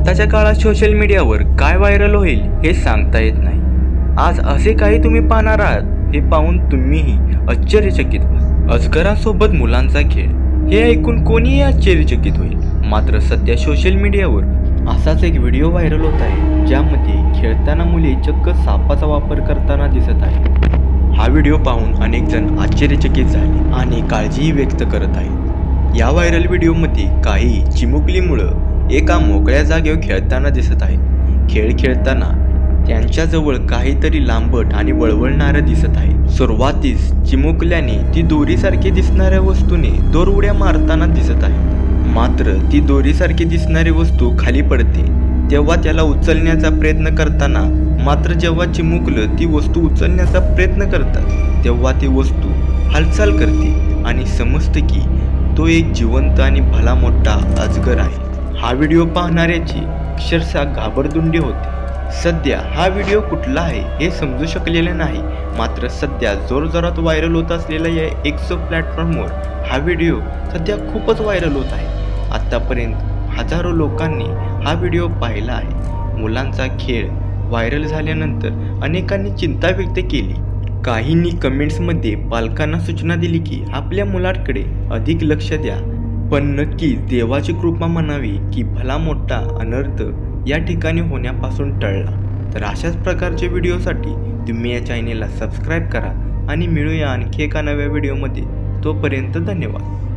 आत्ताच्या काळात सोशल मीडियावर काय व्हायरल होईल हे सांगता येत नाही. आज असे काही तुम्ही पाहणार आहात हे पाहून तुम्हीही आश्चर्यचकित व्हाल. अजगरासोबत मुलांचा खेळ हे ऐकून कोणीही आश्चर्यचकित होईल. मात्र सध्या सोशल मीडियावर असाच एक व्हिडिओ व्हायरल होत आहे ज्यामध्ये खेळताना मुले चक्क सापाचा वापर करताना दिसत आहे हा व्हिडिओ पाहून अनेक जण आश्चर्यचकित झाले आणि काळजीही व्यक्त करत आहेत. या व्हायरल व्हिडिओमध्ये काही चिमुकलीमुळं एका मोकळ्या जागेवर खेळताना दिसत आहे खेळ खेळताना त्यांच्याजवळ काहीतरी लांबट आणि वळवळणारं दिसत आहे. सुरुवातीस चिमुकल्याने ती दोरीसारखी दिसणाऱ्या वस्तूने दोर उड्या मारताना दिसत आहे. मात्र ती दोरीसारखी दिसणारी वस्तू खाली पडते. तेव्हा त्याला उचलण्याचा प्रयत्न करताना मात्र जेव्हा चिमुकलं ती वस्तू उचलण्याचा प्रयत्न करतात तेव्हा ती वस्तू हालचाल करते आणि समजतं की तो एक जिवंत आणि भला मोठा अजगर आहे. हा व्हिडिओ पाहणाऱ्याची अक्षरशः घाबरदुंडी होते. सध्या हा व्हिडिओ कुठला आहे हे समजू शकलेले नाही. मात्र सध्या जोरजोरात व्हायरल होत असलेल्या या एक्सो प्लॅटफॉर्मवर हा व्हिडिओ सध्या खूपच व्हायरल होत आहे. आत्तापर्यंत हजारो लोकांनी हा व्हिडिओ पाहिला आहे. मुलांचा खेळ व्हायरल झाल्यानंतर अनेकांनी चिंता व्यक्त केली. काहींनी कमेंट्समध्ये पालकांना सूचना दिली की आपल्या मुलांकडे अधिक लक्ष द्या. पण नक्कीच देवाची कृपा म्हणावी की भला मोठा अनर्थ या ठिकाणी होण्यापासून टळला. तर अशाच प्रकारच्या व्हिडिओसाठी तुम्ही या चॅनेलला सबस्क्राईब करा आणि मिळूया आणखी एका नव्या व्हिडिओमध्ये. तोपर्यंत धन्यवाद.